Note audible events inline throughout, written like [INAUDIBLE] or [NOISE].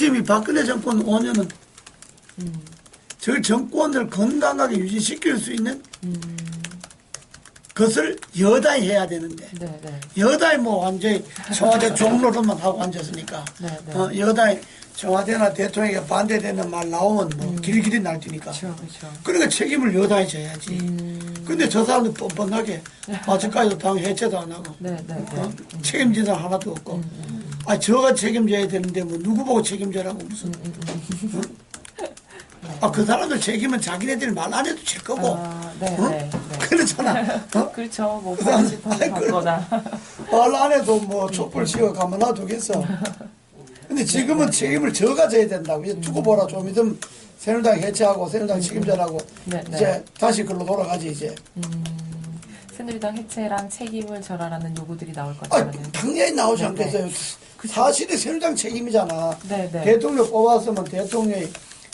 지금 이 박근혜 정권 5년은 음, 저 정권을 건강하게 유지시킬 수 있는 음, 것을 여당이 해야 되는데 네, 네. 여당이 뭐 완전히 청와대 [LAUGHS] 종로로만 하고 앉았으니까 네, 네. 어, 여당이 청와대나 대통령에게 반대되는 말 나오면 뭐 길길이 날뛰니까 그렇죠, 그렇죠. 그러니까 책임을 여당이 져야지 음, 근데 저 사람들 뻔뻔하게 [LAUGHS] 아직까지도 당 해체도 안 하고 네, 네, 네. 어? 사람 하나도 없고 아 저가 책임져야 되는데 뭐 누구 보고 책임져라고 무슨 어? 아그 사람들 책임은 자기네들이 말 안 해도 질 거고 아, 네, 어? 네, 네. [LAUGHS] 그렇잖아 [LAUGHS] 어? 그렇죠. 뭐 사람- 반집하게 아이, 바거나. [LAUGHS] 말안 해도 뭐 촛불 씌워 가만 놔두겠어 근데 지금은 책임을 저가 져야 된다고 이제 두고 보라 좀 있으면 새누리당 해체하고 새누리당 책임자라고 네, 네. 이제 다시 글로 돌아가지 이제 음, 새누리당 해체랑 책임을 져라라는 요구들이 나올 아, 거라는. 당연히 나오지 네, 않겠어요. 사실이 새누리당 책임이잖아. 네, 네. 대통령 뽑았으면 대통령이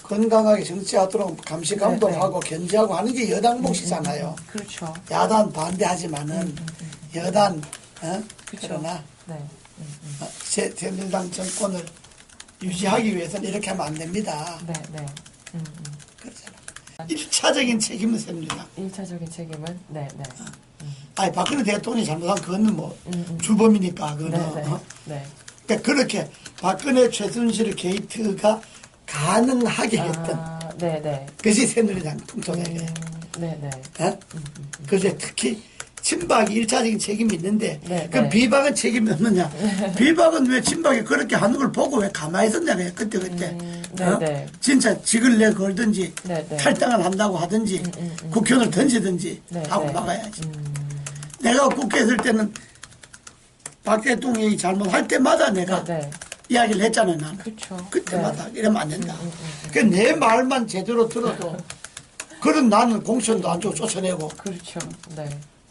건강하게 정치하도록 감시 네, 감독하고 견제하고 하는 게 여당 몫이잖아요. 그렇죠. 야단 반대하지만은 여당 어? 그쵸. 그러나 네. 음, 음. 어, 새- 새누리당 정권을 유지하기 위해서는 이렇게 하면 안 됩니다. 네, 네. 음, 음. 그러잖아. 일차적인 책임은 새누리당. 1차적인 책임은 네, 네. 아니 박근혜 대통령이 잘못한 그거는 뭐 음, 음. 주범이니까 그거는 네, 네. 어? 네. 그러니까 그렇게 박근혜 최순실 게이트가 가능하게 했던 아, 네, 네. 그것이 새누리당 풍토대회. 음, 네, 네. 어? 그제 특히 친박이 일차적인 책임이 있는데 네, 그 네. 비박은 책임이 없느냐? [LAUGHS] 비박은 왜 친박이 그렇게 하는 걸 보고 왜 가만히 있었냐? 그때 그때 음, 네, 어? 네. 진짜 직을 내 걸든지 네, 네. 탈당을 한다고 하든지 음, 음, 음. 국회의원을 던지든지 네, 하고 네. 막아야지. 음, 내가 국회에 있을 때는 박 대통령이 잘못할 때마다 내가 네, 네. 이야기를 했잖아요. 나는. 그렇죠. 그때마다 이러면 안 된다. 음, 음, 그내 말만 제대로 들어도 그런 나는 공천도 안 주고 쫓아내고 그렇죠. 네.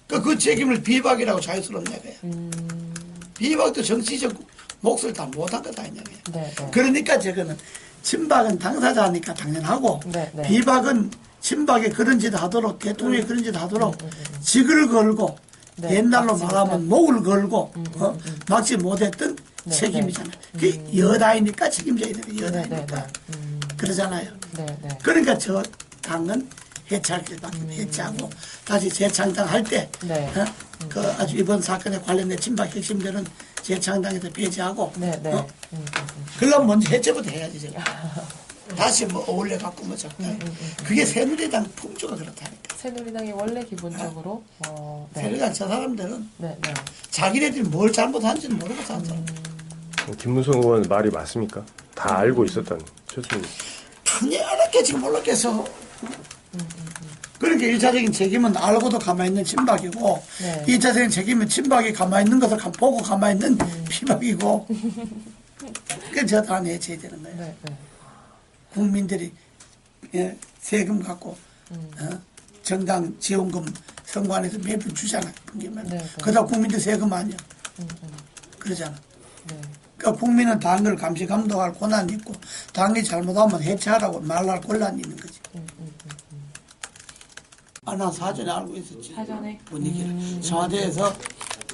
그, 그 책임을 비박이라고 자유스럽냐 그야 음, 비박도 정치적 몫을 다 못한 거다 이냐 그야 네, 네. 그러니까 저거는 친박은 당사자니까 당연하고 네, 네. 비박은 친박이 그런 짓 하도록 대통령이 그런 짓 하도록 직을 걸고 네, 옛날로 말하면 목을 걸고 어? 막지 못했던 네, 책임이잖아요. 그 여당이니까 책임져야 되는 네, 네, 여당이니까 네. 음, 그러잖아요. 네, 네. 그러니까 저 당은 해체할 때밖에 해체하고 다시 재창당할 때 네. 어? 그 아주 이번 사건에 관련된 친박 핵심들은 재창당에서 배제하고 네, 네. 어? 음, 음, 음. 그러면 먼저 해체부터 해야지 제가 [LAUGHS] 다시 뭐 어울려 갖고 뭐 적당 음, 그게 새누리당 풍조가 그렇다니까 새누리당이 원래 기본적으로 어, 네. 새누리당 저 사람들은 네, 네. 자기네들이 뭘 잘못한지는 모르고 사는 사람 김무성 의원 말이 맞습니까? 다 알고 있었던 최순실. 당연하게 지금 몰랐겠어 그러니까 일차적인 책임은 알고도 가만히 있는 친박이고 네. 이차적인 책임은 친박이 가만히 있는 것을 가- 보고 가만히 있는 비박이고 [LAUGHS] 그게 저다 내쳐야 되는 거예요 네, 네. 국민들이 예, 세금 갖고 음. 어? 정당 지원금 선관에서 매번 주잖아. 분기면. 네, 네. 그러다 국민들 세금 아니야. 음, 음. 그러잖아. 네. 그러니까 국민은 당을 감시 감독할 권한이 있고 당이 잘못하면 해체하라고 말할 권한이 있는 거지. 음, 음, 음. 아, 난 사전에 알고 있었지. 사전에? 분위기를. 음. 청와대에서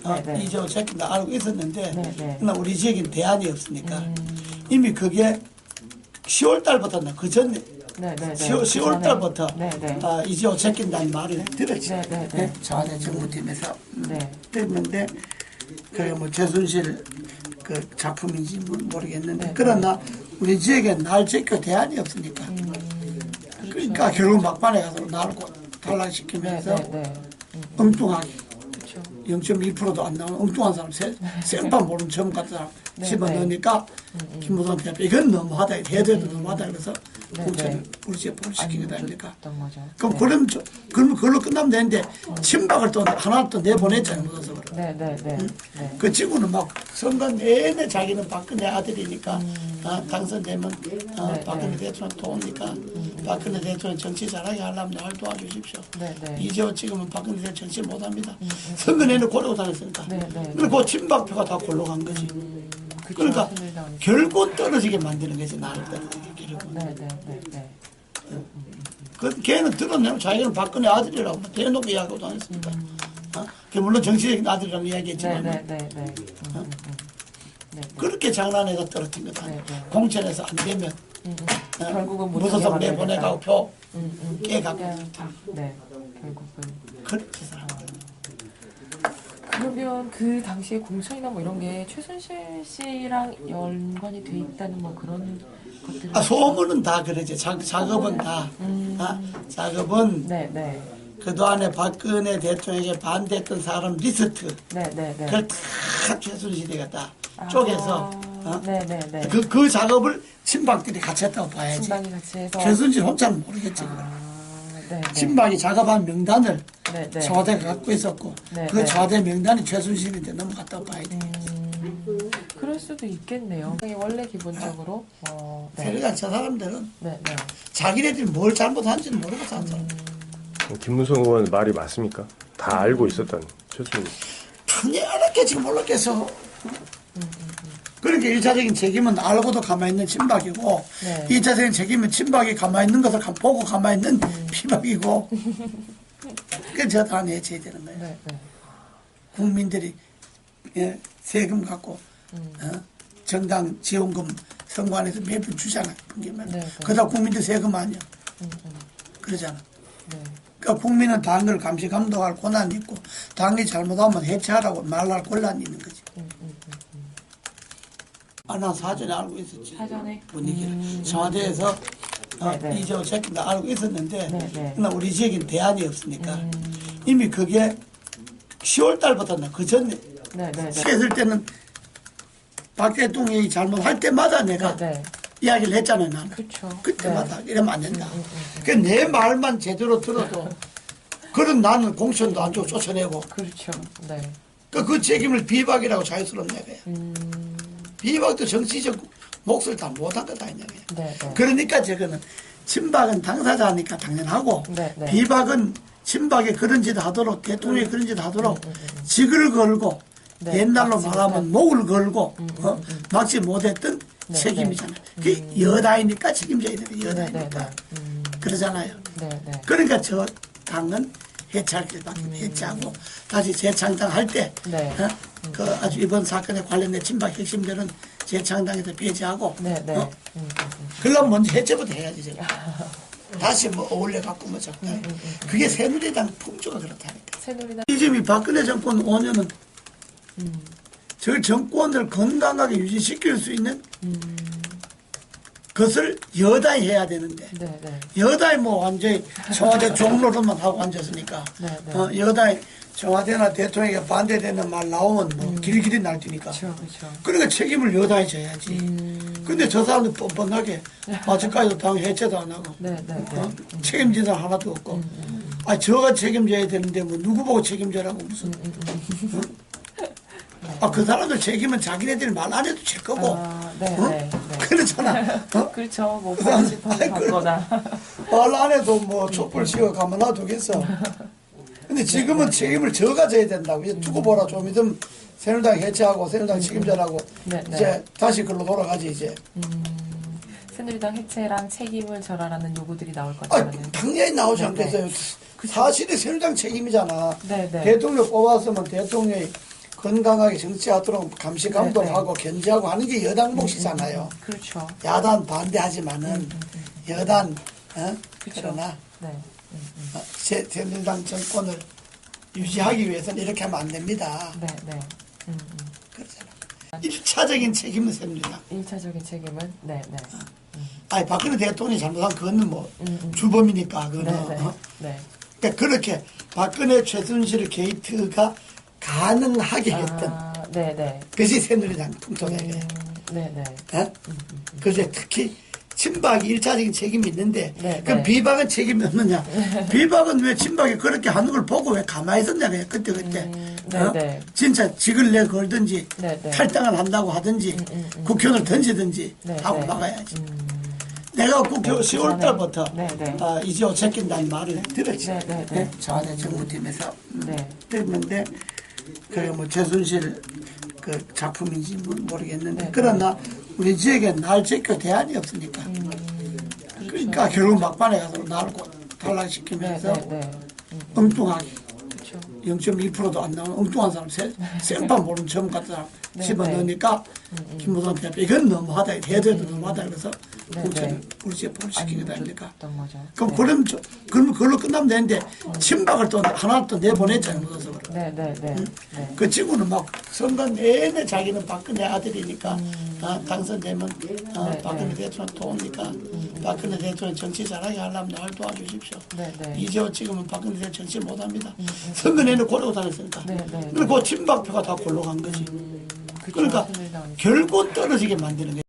어, 네, 네. 이재호 책임도 알고 있었는데 네, 네. 그러나 우리 지역엔 대안이 없으니까 음. 이미 그게 10월 달부터 나 그 전에 네, 네, 네. 10월, 10월 달부터 네, 네. 아, 이재호 책임다는 말을 들었지. 네, 네, 네. 청와대 정부팀에서 음, 네. 됐는데 그게 뭐 최순실 그 작품인지 뭐 모르겠는데 네, 그러나 우리 지역에 날 지켜 대안이 없으니까 음. 그러니까 결국 막판에 가서 나를 고- 네, 탈락시키면서 네, 네. 음, 엉뚱하게 그렇죠. 0.1%도 안 나오는 엉뚱한 사람 세- 생판 모르는 처음 같은 사람 네, 집어넣으니까 김무성 대표 이건 너무하다 해도 해도 너무하다 그래서 네, 네. 불시에 불시키게 안 됩니까. 그럼 네. 그럼 저, 그럼 그걸로 끝나면 되는데 친박을 또 하나 또 내보냈잖아요 묻어서 그래. 네, 네, 네. 네. 그 친구는 막 선거 내내 자기는 박근혜 아들이니까 아, 당선되면 아, 음. 네, 박근혜 네. 대통령 도우니까 박근혜 대통령 정치 잘하게 하려면 날 도와주십시오. 네, 네. 이재호 지금은 박근혜 대통령 정치 못합니다. 선거 내내 고르고 다녔으니까. 네, 네, 그리고 그 친박표가 다 골로 간 거지. 그러니까. 결국 떨어지게 만드는 거지 나를 떨어지게 네, 네, 네, 네. 그 걔는 들었네요. 자기는 박근혜 아들이라고 뭐 대놓고 이야기하고 다녔습니다. 어? 그 물론 정치적인 아들이라는 네, 이야기했지만 네, 네, 네. 음, 음, 음. 네. 그렇게 장난해서 떨어진 거다. 네, 네. 공천에서 안 되면 음, 음. 어, 결국은 못 무소속 내보내가고. 표 음, 음. 그냥 네, 결국은. 그렇게 해서 그러면 그 당시에 공천이나 뭐 이런 게 최순실 씨랑 연관이 돼 있다는 뭐 그런 것들이 아, 소문은 다 그러지. 작, 작업은 다. 음. 아, 작업은 네, 네. 그동안에 박근혜 대통령에게 반대했던 사람 리스트. 네, 네, 네. 그걸 다 최순실이가 다 아, 쪼개서 어? 네, 네, 네. 그, 그 작업을 친박들이 같이 했다고 봐야지. 신방이 같이 해서 최순실 혼자는 모르겠지. 아, 네, 네. 친박이 작업한 명단을 네, 네. 청와대가 갖고 있었고 네, 그 네. 청와대 명단이 최순실인데 넘어갔다고 봐야 돼. 음, 그럴 수도 있겠네요. 원래 기본적으로 어, 네. 새누리당 저 사람들은 네, 네. 자기네들이 뭘 잘못한지는 모르고 산 사람. 김무성 의원 말이 맞습니까? 다 알고 있었던 최순실. 당연하게 지금 몰랐겠어. 그러니까 일차적인 책임은 알고도 가만히 있는 친박이고 네. 이차적인 책임은 친박이 가만히 있는 것을 가- 보고 가만히 있는 피박이고 [LAUGHS] 그게 저다 내줘야 되는 거예요. 네, 네. 국민들이 예, 세금 갖고 음. 어? 정당 지원금 선관에서 매번 주잖아. 그게 말. 네, 네. 그다 국민들 세금 아니야. 음, 음. 그러잖아. 네. 그러니까 국민은 당을 감시 감독할 권한이 있고 당이 잘못하면 해체하라고 말할 권한이 있는 거지. 음, 음, 음. 아, 난 사전에 알고 있었지. 사전에 분위기를. 음, 청와대에서 어, 네, 네. 이재호 새끼도 알고 있었는데 네, 네. 그러나 우리 지역엔 대안이 없으니까 음. 이미 그게 10월 달부터 나그 전에 네, 네, 때는 박 대통령이 잘못할 때마다 내가. 이야기를 했잖아요. 그렇죠. 그때마다 이러면 안 된다. 음, 음, 음. 그내 말만 제대로 들어도 [LAUGHS] 그런 나는 공천도 안 주고 쫓아내고 그렇죠. 네. 그, 그 책임을 비박이라고 자유스럽냐 그야 음, 비박도 정치적 몫을 다 못한 거다 그야 네, 네. 그러니까 저거는 친박은 당사자니까 당연하고 네, 네. 비박은 친박이 그런 짓 하도록 대통령이 그런 짓 하도록 직을 걸고 음, 네, 옛날로 말하면 목을 걸고 어? 막지 못했던 네, 책임이잖아요. 그 여다이니까 책임져야. 네, 네, 여다이니까 네. 음, 그러잖아요. 네, 네. 그러니까 저 당은 해체할 길밖에 해체하고 다시 재창당할 때 음. 네. 어? 그 아주 이번 사건에 관련된 친박 핵심들은 재창당에서 배제하고 네, 네. 어? 음, 음, 음. 그럼 먼저 해체부터 해야지 제가. [LAUGHS] 다시 뭐 어울려 갖고 뭐 적당히 음, 그게 새누리당 풍조가 그렇다니까. 새누리당. 지금 이 박근혜 정권 5년은 음, 저 정권을 건강하게 유지시킬 수 있는 음, 것을 여당이 해야 되는데. 네, 네. 여당이 뭐 완전히 청와대 [LAUGHS] 종로로만 하고 앉았으니까. 네, 네. 어, 여당이 청와대나 대통령에게 반대되는 말 나오면 뭐 길길이 날뛰니까. 그렇죠, 그렇죠. 그러니까 책임을 여당이 져야지. 음, 근데 저 사람들 뻔뻔하게 [LAUGHS] 아직까지도 당 해체도 안 하고. 네, 네, 네. 어? 책임진 사람 하나도 없고. 아 저가 책임져야 되는데 뭐 누구 보고 책임져라고 무슨. 어? [LAUGHS] 아그 사람들 책임은 자기네들이 말 안 해도 질 거고. 아, 네, 어? 그렇잖아 [LAUGHS] 어? 그렇죠. 뭐그 사람- 편집하는 아이, 그럼- 바거나. 말안 해도 뭐 촛불 씌워 가만 놔두겠어. 근데 지금은 책임을 저가 져야 된다고. 이제 두고 보라 좀 있으면 새누리당 해체하고 새누리당 책임져라고 네, 네. 이제 다시 글로 돌아가지 이제. 음, 새누리당 해체랑 책임을 져라라는 요구들이 나올 아 거라는. 당연히 나오지 네, 않겠어요. 사실이 새누리당 책임이잖아. 네, 네. 대통령 뽑았으면 대통령이 건강하게 정치하도록 감시 네, 감독하고 견제하고 하는 게 여당 몫이잖아요. 그렇죠. 야단 반대하지만은 여단 어? 그쵸. 그러나 네. 음, 음. 어, 새- 새누리당 정권을 유지하기 위해서는 이렇게 하면 안 됩니다. 네, 네. 음, 음. 그러잖아. 일차적인 책임은 새누리당. 1차적인 책임은 네, 네. 아니 박근혜 대통령이 잘못한 그거는 뭐 음, 음. 주범이니까 네, 그거는. 네. 어? 네. 그러니까 그렇게 박근혜 최순실 게이트가 가능하게 했던 아, 네, 네. 그것이 새누리당 풍토되게. 음, 네, 네. 어? 그래서 특히 친박이 일차적인 책임이 있는데 네, 그 네. 비박은 책임이 없느냐? [LAUGHS] 비박은 왜 친박이 그렇게 하는 걸 보고 왜 가만히 있었냐? 그때 그때. 음, 네, 어? 네. 진짜 직을 내 걸든지 네, 네. 탈당을 한다고 하든지 음, 음. 국회의원을 던지든지 네, 하고 네. 막아야지. 음, 내가 국회 네, 10월 달부터 네, 네. 아, 이재호 제낀다는 말을 들었지. 네, 네, 네. 청와대 정부팀에서 네. 들었는데 그게 뭐 최순실 그 작품인지 뭐 모르겠는데 네, 그러나 우리 지역에 날 제껴 대안이 없으니까. 그러니까 결국 막판에 가서 네, 탈락시키면서 네, 네. 음, 엉뚱하게. 그렇죠. 0.1%도 안 나오는 엉뚱한 사람, 세- 생판 모르는 처음 같은 사람 네, 집어넣으니까 김무성 대표 이건 너무하다. 해도 해도 너무하다. 그래서 네, 공천을 네. 불시에 포시키게 됩니까? 줬던 거죠. 그럼 네. 그럼 저, 그럼 그걸로 끝나면 되는데 친박을 또 하나 또 내보냈잖아요. 그래. 네, 네, 네. 네. 그 친구는 막 선거 내내 자기는 박근혜 아들이니까 어, 당선되면 어, 네, 박근혜 네. 대통령 도우니까 박근혜 대통령 정치 잘하게 하려면 날 도와주십시오. 네, 네. 이재호 지금은 박근혜 대통령 정치 못합니다. 선거 내내 고르고 다녔으니까. 네, 네. 그리고 그 친박표가 다 골로 간 거지. 그쵸, 그러니까 결국 떨어지게 만드는 거예요.